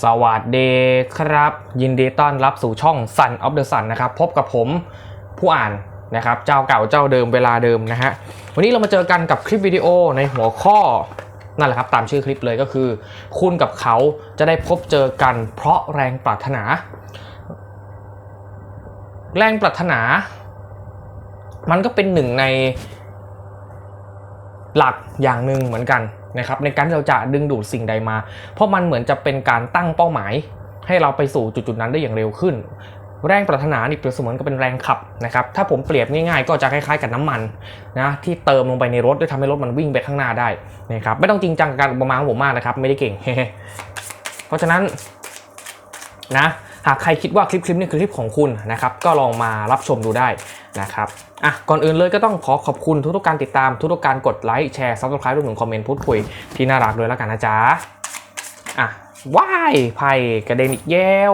สวัสดีครับ ยินดีต้อนรับสู่ช่อง Sun of the Sun นะครับ พบกับผมผู้อ่านนะครับ เจ้าเก่าเจ้าเดิมเวลาเดิมนะฮะ วันนี้เรามาเจอกันกับคลิปวิดีโอในหัวข้อนั่นแหละครับ ตามชื่อคลิปเลยก็คือ คุณกับเขาจะได้พบเจอกันเพราะแรงปรารถนา แรงปรารถนา มันก็เป็นหนึ่งในหลักอย่างหนึ่งเหมือนกัน นะครับในการเราจะดึงดูดสิ่งใดมา เพราะมันเหมือนจะเป็นการตั้งเป้าหมาย ให้เราไปสู่จุดๆนั้นได้อย่างเร็วขึ้น แรงปรารถนานี่เปรียบเสมือนกับเป็นแรงขับนะครับถ้าผมเปรียบง่ายๆ ก็จะคล้ายๆกับน้ำมันนะที่เติมลงไปในรถด้วยทำให้รถมันวิ่งไปข้างหน้าได้นะครับไม่ต้องจริงจังกับการอุปมาของผมมากนะครับไม่ได้เก่ง เพราะฉะนั้นนะหากใครคิดว่าคลิปคลิปนี้คือคลิปของคุณนะครับก็ลองมารับชมดูได้นะครับ อะก่อนอื่นเลยก็ต้องขอขอบคุณทุกๆการติดตามทุกๆการกดไลค์แชร์ซับสไครต์รวมถึงคอมเมนต์พูดคุยที่น่ารักด้วยแล้วกันนะจ๊ะอะว้ายไผ่กระเด็นอีกแย้ว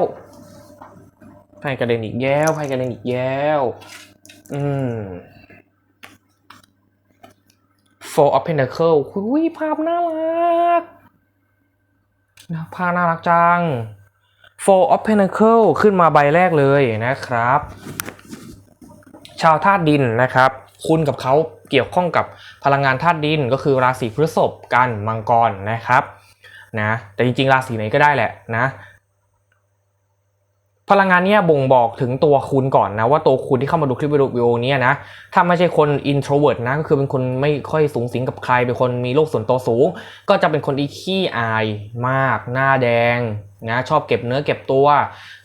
ไผ่กระเด็นอีกแย้วไผ่กระเด็นอีกแย้วอืม Four of Pentacles คุยภาพน่ารักนะภาพน่ารักจัง Four of Pentacles ขึ้นมาใบแรกเลยนะครับ ชาวธาตุดินนะครับ คุณกับเขาเกี่ยวข้องกับพลังงานธาตุดินก็คือราศีพฤษภกันมังกรนะครับนะแต่จริงๆ ราศีไหนก็ได้แหละนะ พลังงานเนี้ยบ่งบอกถึงตัวคุณก่อนนะว่าตัวคุณที่เข้ามาดูคลิปวิดีโอนี้นะถ้าไม่ใช่คน introvert นะก็คือเป็นคนไม่ค่อยสูงสิงกับใครเป็นคนมีโลกส่วนตัวสูง ก็จะเป็นคนที่ขี้อายมาก หน้าแดงนะชอบเก็บเนื้อเก็บตัว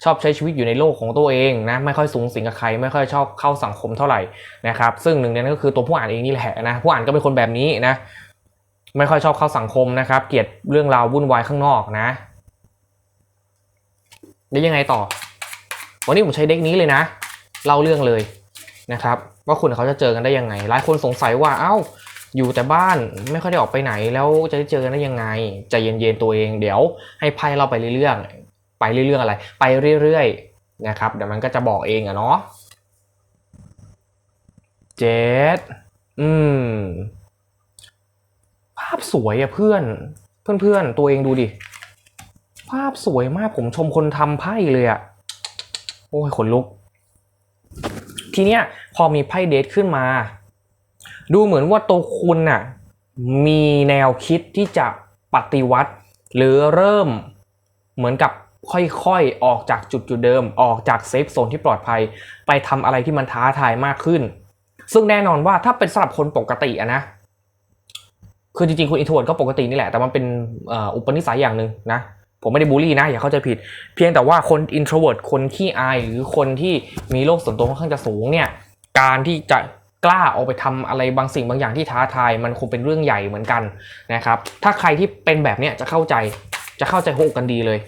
ชอบใช้ชีวิตอยู่ในโลกของตัวเองนะไม่ค่อยสูงสิงกับใคร ไม่ค่อยชอบเข้าสังคมเท่าไหร่นะครับซึ่งหนึ่งในนั้นก็คือตัวผู้อ่านเองนี่แหละนะผู้อ่านก็เป็นคนแบบนี้นะไม่ค่อยชอบเข้าสังคมนะครับ เกลียดเรื่องราววุ่นวายข้างนอกนะแล้วยังไงต่อ วันนี้ผมใช้เด็กนี้เลยนะ เล่าเรื่องเลยนะครับ ว่าคุณเขาจะเจอกันได้ยังไง หลายคนสงสัยว่าเอ้าอยู่แต่บ้านไม่ค่อยได้ออกไปไหน แล้วจะได้เจอกันได้ยังไงใจเย็นๆตัวเอง เดี๋ยวให้ไพ่เราไปเรื่อยๆไปเรื่อยๆอะไร ไปเรื่อยๆนะครับ เดี๋ยวมันก็จะบอกเองอะเนาะเจ็ดอืม ภาพสวยอะเพื่อน เพื่อนๆตัวเองดูดิ ภาพสวยมากผมชมคนทำไพ่เลยอะ โอ้ยขนลุก ทีเนี้ยพอมีไพ่เดทขึ้นมา ดูเหมือนว่าตัวคุณน่ะมีแนวคิดที่จะปฏิวัติ หรือเริ่มเหมือนกับค่อยๆ ออกจากจุดจุดเดิม ออกจากเซฟโซนที่ปลอดภัย ไปทำอะไรที่มันท้าทายมากขึ้น ซึ่งแน่นอนว่าถ้าเป็นสำหรับคนปกติอะนะ คือจริงๆ คุณอินทรดก็ปกตินี่แหละ แต่มันเป็นอุปนิสัยอย่างหนึ่งนะ ผมไม่ได้บูลลี่นะ อย่าเข้าใจผิด เพียงแต่ว่าคน introvert คนขี้อายหรือคนที่มีโลกส่วนตัวค่อนข้างจะสูงเนี่ย การที่จะกล้าออกไปทำอะไรบางสิ่งบางอย่างที่ท้าทาย มันคงเป็นเรื่องใหญ่เหมือนกันนะครับ ถ้าใครที่เป็นแบบเนี้ยจะเข้าใจจะเข้าใจหกกันดีเลย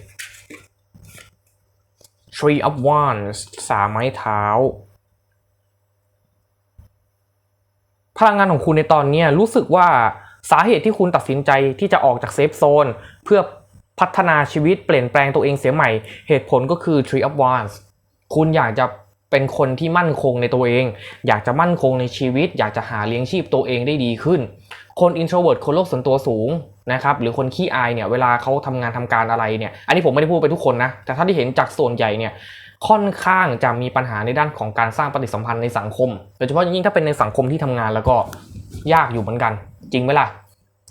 Three of Wands สามไม้เท้า พลังงานของคุณในตอนนี้รู้สึกว่าสาเหตุที่คุณตัดสินใจที่จะออกจากเซฟโซนเพื่อ พัฒนาชีวิตเปลี่ยนแปลงตัวเองเสียใหม่ เหตุผลก็คือ Tree of Wands คุณอยากจะเป็นคนที่มั่นคงในตัวเอง อยากจะมั่นคงในชีวิต อยากจะหาเลี้ยงชีพตัวเองได้ดีขึ้น คน introvert คนโลกส่วนตัวสูงนะครับหรือคนขี้อายเนี่ยเวลาเขาทำงานทำการอะไรเนี่ยอันนี้ผมไม่ได้พูดไปทุกคนนะ แต่ถ้าที่เห็นจากส่วนใหญ่เนี่ยค่อนข้างจะมีปัญหาในด้านของการสร้างปฏิสัมพันธ์ในสังคมโดยเฉพาะยิ่งถ้าเป็นในสังคมที่ทำงานแล้วก็ยากอยู่เหมือนกัน จริงไหมล่ะ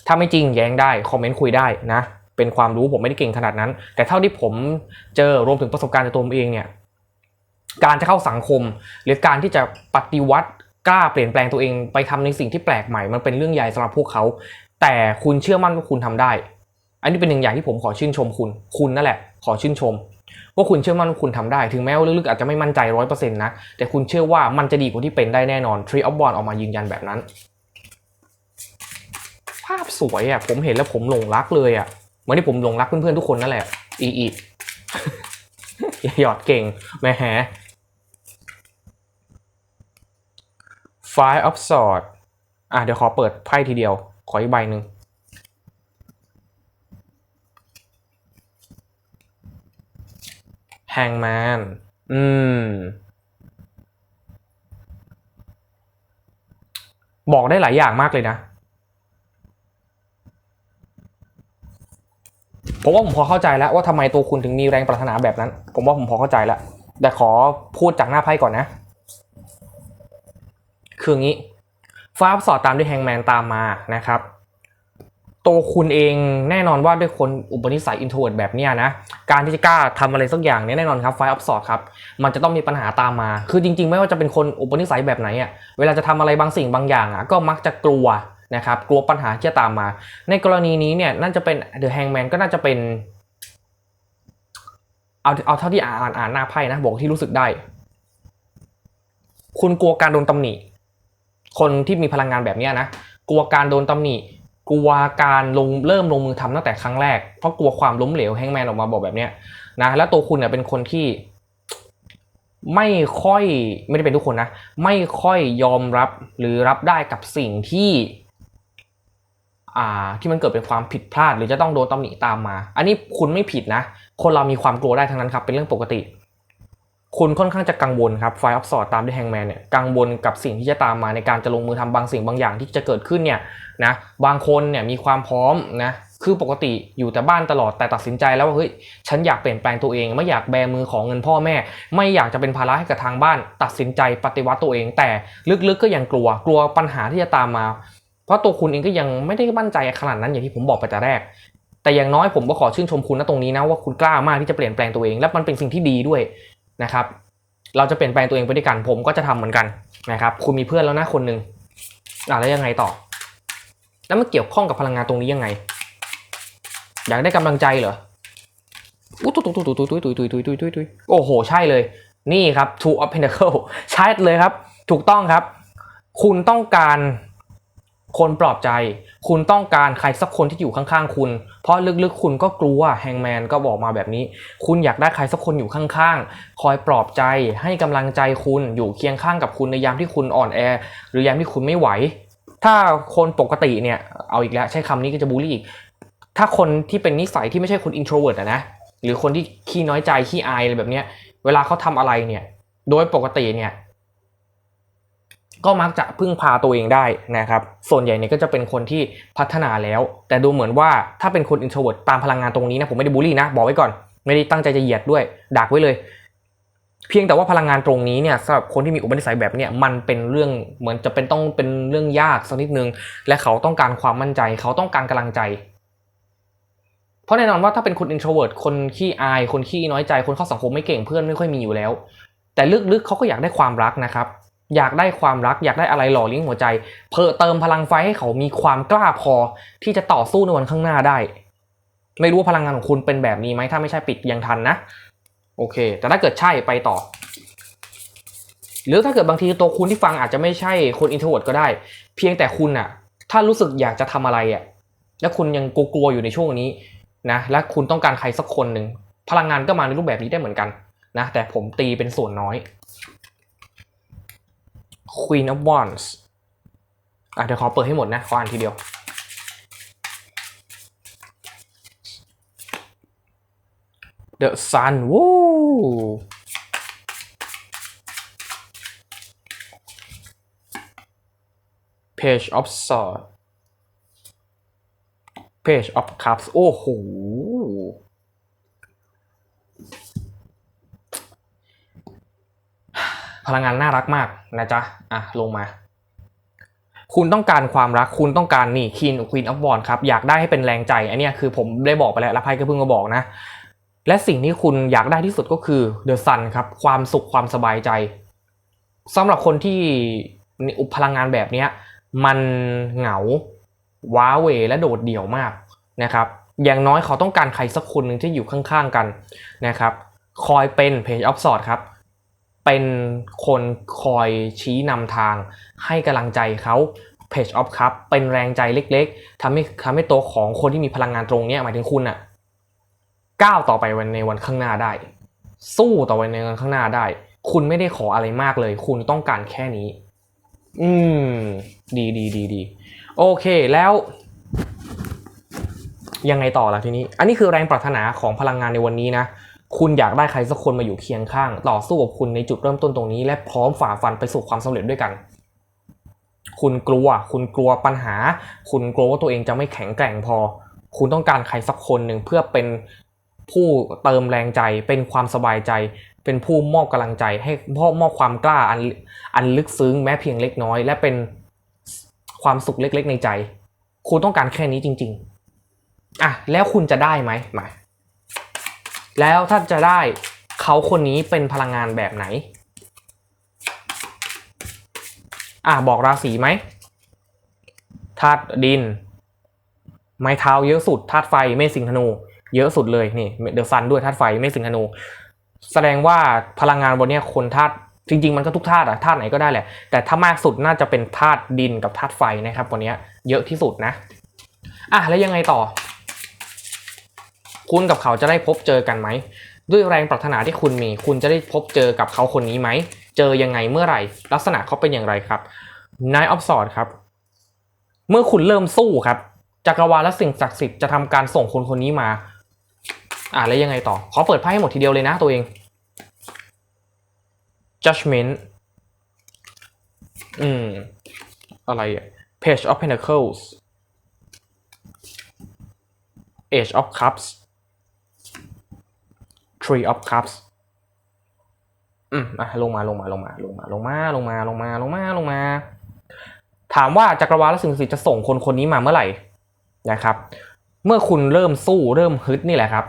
ถ้าไม่จริงแย้งได้คอมเมนต์คุยได้นะ เป็นความรู้ผมไม่ได้เก่งขนาดนั้น แต่เท่าที่ผมเจอรวมถึงประสบการณ์ในตัวผมเองเนี่ยการจะเข้าสังคม หรือการที่จะปฏิวัติกล้าเปลี่ยนแปลงตัวเองไปทำในสิ่งที่แปลกใหม่มันเป็นเรื่องใหญ่สำหรับพวกเขา แต่คุณเชื่อมั่นว่าคุณทำได้ อันนี้เป็นหนึ่งอย่างที่ผมขอชื่นชมคุณ คุณนั่นแหละ ขอชื่นชมว่าคุณเชื่อมั่นว่าคุณทำได้ ถึงแม้ว่าลึกๆอาจจะไม่มั่นใจร้อยเปอร์เซ็นต์นะ แต่คุณเชื่อว่ามันจะดีกว่าที่เป็นได้แน่นอน Tree of Wands ออกมายืนยันแบบนั้น ภาพสวยอะผมเห็นแล้วผมหลงรักเลยอะ เหมือนที่ผมหลงรักเพื่อนๆทุกคนนั่นแหละ อีอีหยอดเก่งแหมแฮ Five of Swords อะเดี๋ยวขอเปิดไพ่ทีเดียว ขออีกใบหนึ่ง Hangman อืม บอกได้หลายอย่างมากเลยนะ ผมว่าผมพอเข้าใจแล้วว่าทำไมตัวคุณถึงมีแรงปรารถนาแบบนั้น ผมว่าผมพอเข้าใจแล้ว แต่ขอพูดจากหน้าไพ่ก่อนนะ คืออย่างนี้ฟ้าสอดตามด้วยแฮงแมนตามมานะครับ ตัวคุณเองแน่นอนว่าด้วยคนอุปนิสัยอินโทรเวิร์ดแบบเนี้ยนะ การที่จะกล้าทำอะไรสักอย่างเนี่ยแน่นอนครับไฟอัพสอดครับ มันจะต้องมีปัญหาตามมา คือจริง ๆ ไม่ว่าจะเป็นคนอุปนิสัยแบบไหนอะ เวลาจะทำอะไรบางสิ่งบางอย่างอะก็มักจะกลัว นะครับกลัวปัญหาที่จะตามมา ในกรณีนี้เนี่ยน่าจะเป็น The Hangman ก็น่าจะเป็น เอาเอาเท่าที่อ่านอ่านหน้าไพ่นะบอกที่รู้สึกได้ คุณกลัวการโดนตำหนิ คนที่มีพลังงานแบบนี้นะกลัวการโดนตำหนิกลัวการลงเริ่มลงมือทำตั้งแต่ครั้งแรกเพราะกลัวความล้มเหลวแฮงแมนออกมาบอกแบบเนี้ยนะแล้วตัวคุณเนี่ยเป็นคนที่ไม่ค่อยไม่ได้เป็นทุกคนนะ ไม่ค่อยยอมรับหรือรับได้กับสิ่งที่ ที่มันเกิดเป็นความผิดพลาด หรือจะต้องโดนตำหนิตามมา อันนี้คุณไม่ผิดนะ คนเรามีความกลัวได้ทั้งนั้นครับ เป็นเรื่องปกติ คุณค่อนข้างจะกังวลครับไฟออฟสอดตามด้วยแฮงแมนเนี่ยกังวลกับสิ่งที่จะตามมาในการจะลงมือทำบางสิ่งบางอย่างที่จะเกิดขึ้นเนี่ยนะบางคนเนี่ยมีความพร้อมนะคือปกติอยู่แต่บ้านตลอดแต่ตัดสินใจแล้วว่าเฮ้ยฉันอยากเปลี่ยนแปลงตัวเอง ไม่อยากแบมือของเงินพ่อแม่ ไม่อยากจะเป็นภาระให้กับทางบ้าน ตัดสินใจปฏิวัติตัวเอง แต่ลึกๆก็ยังกลัวกลัวปัญหาที่จะตามมา เพราะตัวคุณเองก็ยังไม่ได้มั่นใจขนาดนั้นอย่างที่ผมบอกไปแต่แรก แต่อย่างน้อยผมก็ขอชื่นชมคุณนะตรงนี้นะว่าคุณกล้ามากที่จะเปลี่ยนแปลงตัวเอง และมันเป็นสิ่งที่ดีด้วยนะครับ เราจะเปลี่ยนแปลงตัวเองไปด้วยกันผมก็จะทำเหมือนกันนะครับ คุณมีเพื่อนแล้วนะคนหนึ่งอะแล้วยังไงต่อ แล้วมันเกี่ยวข้องกับพลังงานตรงนี้ยังไง อยากได้กำลังใจเหรออู้ตุยตุยตุยตุยตุยตุยตุยตุยตุยตุยตุยโอ้โห ใช่เลย นี่ครับ two of pentacle ใช่เลยครับ ถูกต้องครับ คุณต้องการ คนปลอบใจ คุณต้องการใครสักคนที่อยู่ข้างๆคุณ เพราะลึกๆ คุณก็กลัวแฮงแมนก็บอกมาแบบนี้ คุณอยากได้ใครสักคนอยู่ข้างๆ คอยปลอบใจ ให้กำลังใจคุณ อยู่เคียงข้างกับคุณในยามที่คุณอ่อนแอ หรือยามที่คุณไม่ไหว ถ้าคนปกติเนี่ย เอาอีกแล้วใช้คำนี้ก็จะบูลลี่อีก ถ้าคนที่เป็นนิสัยที่ไม่ใช่คน introvert อะนะ หรือคนที่ขี้น้อยใจขี้อายอะไรแบบเนี้ย เวลาเขาทำอะไรเนี่ย โดยปกติเนี่ย ก็มักจะพึ่งพาตัวเองได้นะครับ ส่วนใหญ่เนี่ยก็จะเป็นคนที่พัฒนาแล้ว แต่ดูเหมือนว่าถ้าเป็นคน introvert ตามพลังงานตรงนี้นะผมไม่ได้บูลลี่นะ บอกไว้ก่อน ไม่ได้ตั้งใจจะเหยียดด้วยดักไว้เลย เพียงแต่ว่าพลังงานตรงนี้เนี่ยสำหรับคนที่มีอุปนิสัยแบบเนี้ยมันเป็นเรื่องเหมือนจะเป็นต้องเป็นเรื่องยากสักนิดนึง และเขาต้องการความมั่นใจ เขาต้องการกำลังใจเพราะแน่นอนว่าถ้าเป็นคน introvert คนขี้อาย คนขี้น้อยใจ คนเข้าสังคมไม่เก่งเพื่อนไม่ค่อยมีอยู่แล้ว แต่ลึกๆเขาก็อยากได้ความรักนะครับ อยากได้ความรักอยากได้อะไรหล่อเลี้ยงหัวใจ เพิ่มเติมพลังไฟให้เขามีความกล้าพอที่จะต่อสู้ในวันข้างหน้าได้ ไม่รู้ว่าพลังงานของคุณเป็นแบบนี้ไหมถ้าไม่ใช่ปิดยังทันนะ โอเค แต่ถ้าเกิดใช่ไปต่อ หรือถ้าเกิดบางทีตัวคุณที่ฟังอาจจะไม่ใช่คน introvert ก็ได้ เพียงแต่คุณน่ะถ้ารู้สึกอยากจะทำอะไรอะแล้วคุณยังกลัวๆอยู่ในช่วงนี้นะและคุณต้องการใครสักคนหนึ่งพลังงานก็มาในรูปแบบนี้ได้เหมือนกันนะแต่ผมตีเป็นส่วนน้อย Queen of Wands อะเดี๋ยวขอเปิดให้หมดนะ ขออ่านทีเดียว The Sun วู้ Page of Swords Page of Cups โอ้โห พลังงานน่ารักมากนะจ๊ะอะลงมา คุณต้องการความรักคุณต้องการนี่คีนควีนออฟบอลครับอยากได้ให้เป็นแรงใจอันนี้คือผมได้บอกไปแล้วล้วไพ่ก็เพิ่งมาบอกนะ และสิ่งที่คุณอยากได้ที่สุดก็คือ The Sun ครับความสุขความสบายใจสำหรับคนที่อุปพลังงานแบบเนี้ยมันเหงาว้าเวและโดดเดี่ยวมากนะครับอย่างน้อยเขาต้องการใครสักคนหนึ่งที่อยู่ข้างๆกันนะครับ คอยเป็น Page of Swords ครับ เป็นคนคอยชี้นำทาง ให้กำลังใจเขา Page of Cup เป็นแรงใจเล็กๆทำให้ทำให้ตัวของคนที่มีพลังงานตรงนี้หมายถึงคุณอะก้าวต่อไปวันในวันข้างหน้าได้ สู้ต่อไปในวันข้างหน้าได้ คุณไม่ได้ขออะไรมากเลย คุณต้องการแค่นี้ อืม ดีดีดีดีโอเคแล้ว ยังไงต่อล่ะทีนี้ อันนี้คือแรงปรารถนาของพลังงานในวันนี้นะ คุณอยากได้ใครสักคนมาอยู่เคียงข้าง ต่อสู้กับคุณในจุดเริ่มต้นตรงนี้ และพร้อมฝ่าฟันไปสู่ความสำเร็จด้วยกัน คุณกลัว คุณกลัวปัญหา คุณกลัวว่าตัวเองจะไม่แข็งแกร่งพอ คุณต้องการใครสักคนหนึ่งเพื่อเป็นผู้เติมแรงใจ เป็นความสบายใจ เป็นผู้มอบกำลังใจ ให้มอบมอบความกล้าอันอันลึกซึ้งแม้เพียงเล็กน้อย และเป็นความสุขเล็กๆ ในใจ คุณต้องการแค่นี้จริง ๆอะแล้วคุณจะได้ไหมมา แล้วถ้าจะได้เขาคนนี้เป็นพลังงานแบบไหน อะบอกราศีไหมธาตุดิน ไม้เท้าเยอะสุดธาตุไฟเมษสิงธนู เยอะสุดเลยนี่เดอะซันด้วยธาตุไฟเมษสิงธนู แสดงว่าพลังงานบนเนี้ยคนธาตุจริงๆมันก็ทุกธาตุอะธาตุไหนก็ได้แหละ แต่ถ้ามากสุดน่าจะเป็นธาตุดินกับธาตุไฟนะครับวันเนี้ยเยอะที่สุดนะ อะแล้วยังไงต่อ คุณกับเขาจะได้พบเจอกันไหม ด้วยแรงปรารถนาที่คุณมี คุณจะได้พบเจอกับเขาคนนี้ไหม เจอยังไงเมื่อไหร่ ลักษณะเขาเป็นอย่างไรครับ Nine of Swords ครับ เมื่อคุณเริ่มสู้ครับจักรวาลและสิ่งศักดิ์สิทธิ์จะทำการส่งคนคนนี้มา อ่าแล้วยังไงต่อ ขอเปิดไพ่ให้หมดทีเดียวเลยนะตัวเอง Judgment อืม อะไรอะ Page of Pentacles Age of Cups Tree of Cups อืมอะลงมาลงมาลงมาลงมาลงมาลงมาลงมาลงมาลงมา ถามว่าจักรวาลและสิ่งศักดิ์สิทธิ์จะส่งคนคนนี้มาเมื่อไหร่นะครับ เมื่อคุณเริ่มสู้เริ่มฮึดนี่แหละครับ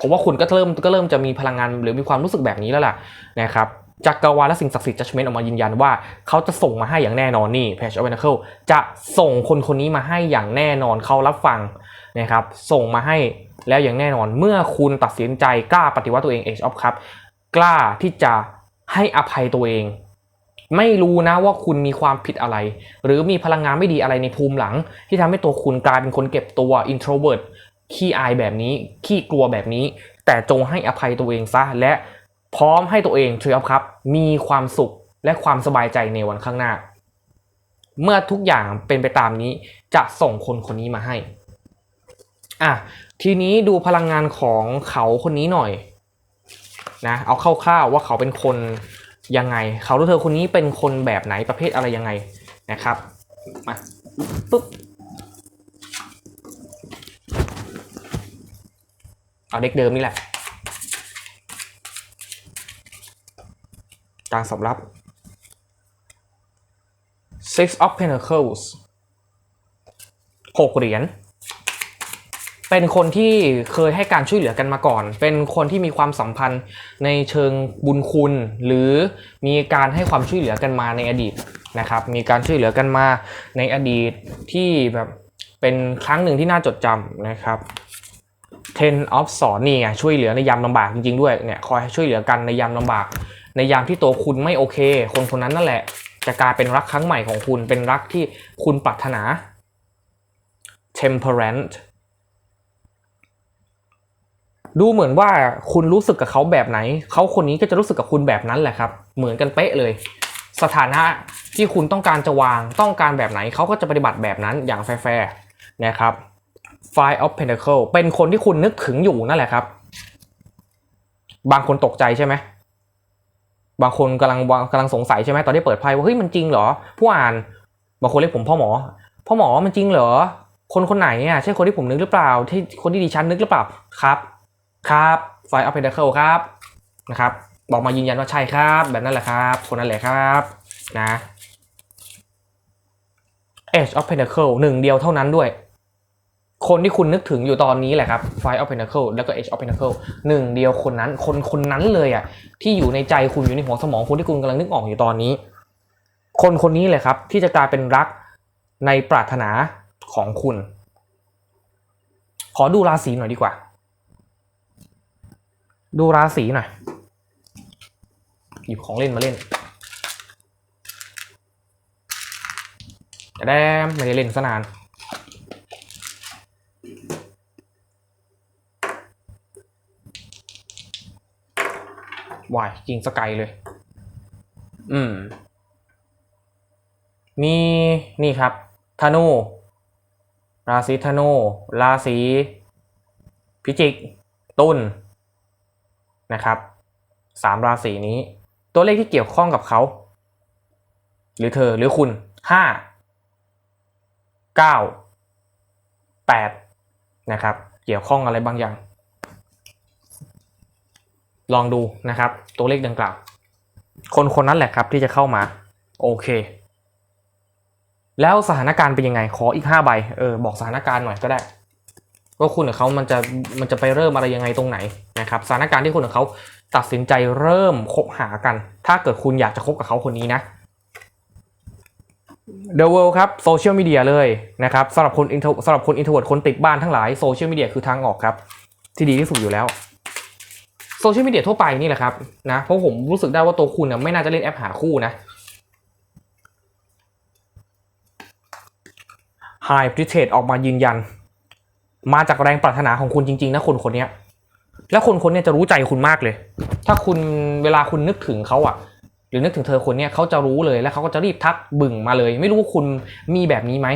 ผมว่าคุณก็เริ่มก็เริ่มจะมีพลังงานหรือมีความรู้สึกแบบนี้แล้วล่ะนะครับจักรวาลและสิ่งศักดิ์สิทธิ์จัดเมนออกมายืนยันว่า เขาจะส่งมาให้อย่างแน่นอนนี่ Page of Pentacles จะส่งคนคนนี้มาให้อย่างแน่นอนเขารับฟัง นะครับส่งมาให้แล้วอย่างแน่นอนเมื่อคุณตัดสินใจกล้าปฏิวัติตัวเอง Age of Cup กล้าที่จะให้อภัยตัวเอง ไม่รู้นะว่าคุณมีความผิดอะไร หรือมีพลังงานไม่ดีอะไรในภูมิหลัง ที่ทำให้ตัวคุณกลายเป็นคนเก็บตัว introvert ขี้อายแบบนี้ ขี้กลัวแบบนี้ แต่จงให้อภัยตัวเองซะ และพร้อมให้ตัวเองทรีออฟครับ มีความสุขและความสบายใจในวันข้างหน้า เมื่อทุกอย่างเป็นไปตามนี้จะส่งคนคนนี้มาให้ อะทีนี้ดูพลังงานของเขาคนนี้หน่อยนะเอาคร่าวๆว่าเขาเป็นคนยังไง เขาหรือเธอคนนี้เป็นคนแบบไหนประเภทอะไรยังไงนะครับมาปุ๊บเอาเด็กเดิมนี่แหละการสำรับ Six of Pentacles หกเหรียญ เป็นคนที่เคยให้การช่วยเหลือกันมาก่อน เป็นคนที่มีความสัมพันธ์ในเชิงบุญคุณ หรือมีการให้ความช่วยเหลือกันมาในอดีตนะครับ มีการช่วยเหลือกันมาในอดีตที่แบบเป็นครั้งหนึ่งที่น่าจดจำนะครับ Ten of Swords นี่ไงช่วยเหลือในยามลำบากจริงๆด้วยเนี่ยคอยช่วยเหลือกันในยามลำบาก ในยามที่ตัวคุณไม่โอเค คนคนนั้นนั่นแหละ จะกลายเป็นรักครั้งใหม่ของคุณเป็นรักที่คุณปรารถนา Temperance ดูเหมือนว่าคุณรู้สึกกับเขาแบบไหน เขาคนนี้ก็จะรู้สึกกับคุณแบบนั้นแหละครับ เหมือนกันเป๊ะเลย สถานะที่คุณต้องการจะวางต้องการแบบไหนเขาก็จะปฏิบัติแบบนั้นอย่างแฟร์ๆนะครับ Five of Pentacle เป็นคนที่คุณนึกถึงอยู่นั่นแหละครับ บางคนตกใจใช่ไหมบางคนกำลังกำลังสงสัยใช่ไหมตอนที่เปิดไพ่ว่าเฮ้ยมันจริงเหรอ ผู้อ่านบางคนเรียกผมพ่อหมอพ่อหมอมันจริงเหรอ คนคนไหนอะใช่คนที่ผมนึกหรือเปล่า ที่คนที่ดิฉันนึกหรือเปล่าครับ ครับ Five of Pentacle ครับนะครับบอกมายืนยันว่าใช่ครับ แบบนั้นแหละครับ คนนั้นแหละครับนะ Age of Pentacle หนึ่งเดียวเท่านั้นด้วย คนที่คุณนึกถึงอยู่ตอนนี้แหละครับ Five of Pentacle แล้วก็ Age of Pentacle หนึ่งเดียวคนนั้น คนคนนั้นเลยอะที่อยู่ในใจคุณอยู่ในหัวสมองคุณที่คุณกำลังนึกออกอยู่ตอนนี้ คนคนนี้เลยครับ ที่จะกลายเป็นรักในปรารถนาของคุณ ขอดูราศีหน่อยดีกว่า ดูราศีหน่อย หยิบของเล่นมาเล่นแต่แดมไม่ได้เล่นซะนาน วายกิงสกายเลย อืม มีนี่ครับ ธนู ราศีธนู ราศีพิจิก ตุล นะครับสามราศีนี้ ตัวเลขที่เกี่ยวข้องกับเขา หรือเธอหรือคุณห้าเก้าแปดนะครับ เกี่ยวข้องอะไรบางอย่าง ลองดูนะครับ ตัวเลขดังกล่าว คนคนนั้นแหละครับที่จะเข้ามา โอเค แล้วสถานการณ์เป็นยังไงขออีกห้าใบเออบอกสถานการณ์หน่อยก็ได้ ว่าคุณกับเขามันจะมันจะไปเริ่มอะไรยังไงตรงไหนนะครับสถานการณ์ที่คุณกับเขาตัดสินใจเริ่มคบหากัน ถ้าเกิดคุณอยากจะคบกับเขาคนนี้นะ The World ครับโซเชียลมีเดียเลยนะครับสำหรับคน intro สำหรับคน introvert คนติดบ้านทั้งหลายโซเชียลมีเดียคือทางออกครับ ที่ดีที่สุดอยู่แล้วโซเชียลมีเดียทั่วไปนี่แหละครับนะเพราะผมรู้สึกได้ว่าตัวคุณนะไม่น่าจะเล่นแอปหาคู่นะ High p r i t a g e ออกมายืนยัน มาจากแรงปรารถนาของคุณจริง ๆ นะคนคนนี้และคนคนนี้จะรู้ใจคุณมากเลย ถ้าคุณเวลาคุณนึกถึงเขาอะหรือนึกถึงเธอคนนี้เขาจะรู้เลยแล้วเขาก็จะรีบทักบึ่งมาเลย ไม่รู้ว่าคุณมีแบบนี้ไหม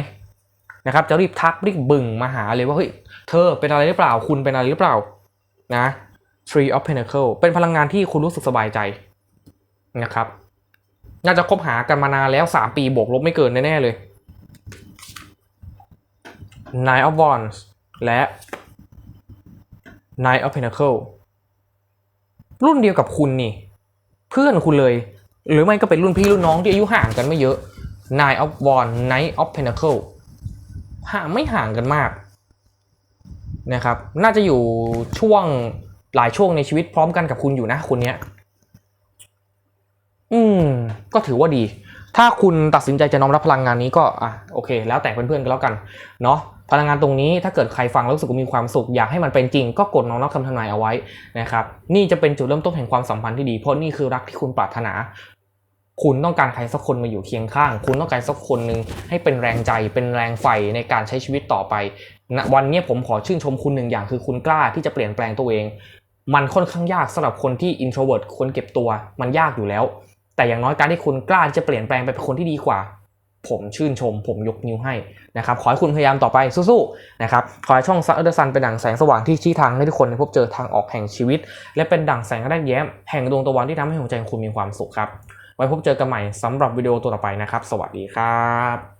นะครับ จะรีบทักรีบบึ่งมาหาเลยว่าเฮ้ยเธอเป็นอะไรหรือเปล่า คุณเป็นอะไรหรือเปล่านะ Tree of Pentacle เป็นพลังงานที่คุณรู้สึกสบายใจนะครับ น่าจะคบหากันมานานแล้ว 3 ปีบวกลบไม่เกินแน่ ๆ เลย Nine of Wands และ Nine of Pentacle รุ่นเดียวกับคุณนี่ เพื่อนคุณเลย หรือไม่ก็เป็นรุ่นพี่รุ่นน้องที่อายุห่างกันไม่เยอะ Nine of Wands Knight of Pentacle ห่างไม่ห่างกันมากนะครับ น่าจะอยู่ช่วงหลายช่วงในชีวิตพร้อมกันกับคุณอยู่นะคุณเนี้ย อืม ก็ถือว่าดี ถ้าคุณตัดสินใจจะน้อมรับพลังงานนี้ก็อะโอเค แล้วแต่เพื่อนๆก็แล้วกันเนาะพลังงานตรงนี้ถ้าเกิดใครฟังแล้วรู้สึกว่ามีความสุขอยากให้มันเป็นจริง ก็กดน้องรับคำทำนายเอาไว้นะครับนี่จะเป็นจุดเริ่มต้นแห่งความสัมพันธ์ที่ดี เพราะนี่คือรักที่คุณปรารถนา คุณต้องการใครสักคนมาอยู่เคียงข้าง คุณต้องการสักคนหนึ่งให้เป็นแรงใจเป็นแรงไฟในการใช้ชีวิตต่อไปณวันนี้ผมขอชื่นชมคุณหนึ่งอย่างคือคุณกล้าที่จะเปลี่ยนแปลงตัวเอง มันค่อนข้างยากสำหรับคนที่ introvert คนเก็บตัว มันยากอยู่แล้ว แต่อย่างน้อยการที่คุณกล้าจะเปลี่ยนแปลงไปเป็นคนที่ดีกว่า ผมชื่นชม ผมยกนิ้วให้นะครับขอให้คุณพยายามต่อไปสู้ๆนะครับขอให้ช่องซันเดอร์ซันเป็นดั่งแสงสว่างที่ชี้ทางให้ทุกคนได้พบเจอทางออกแห่งชีวิต และเป็นดั่งแสงแรกแย้มแห่งดวงตะวันที่ทำให้หัวใจของคุณมีความสุขครับไว้พบเจอกันใหม่สำหรับวิดีโอตัวต่อไปนะครับ สวัสดีครับ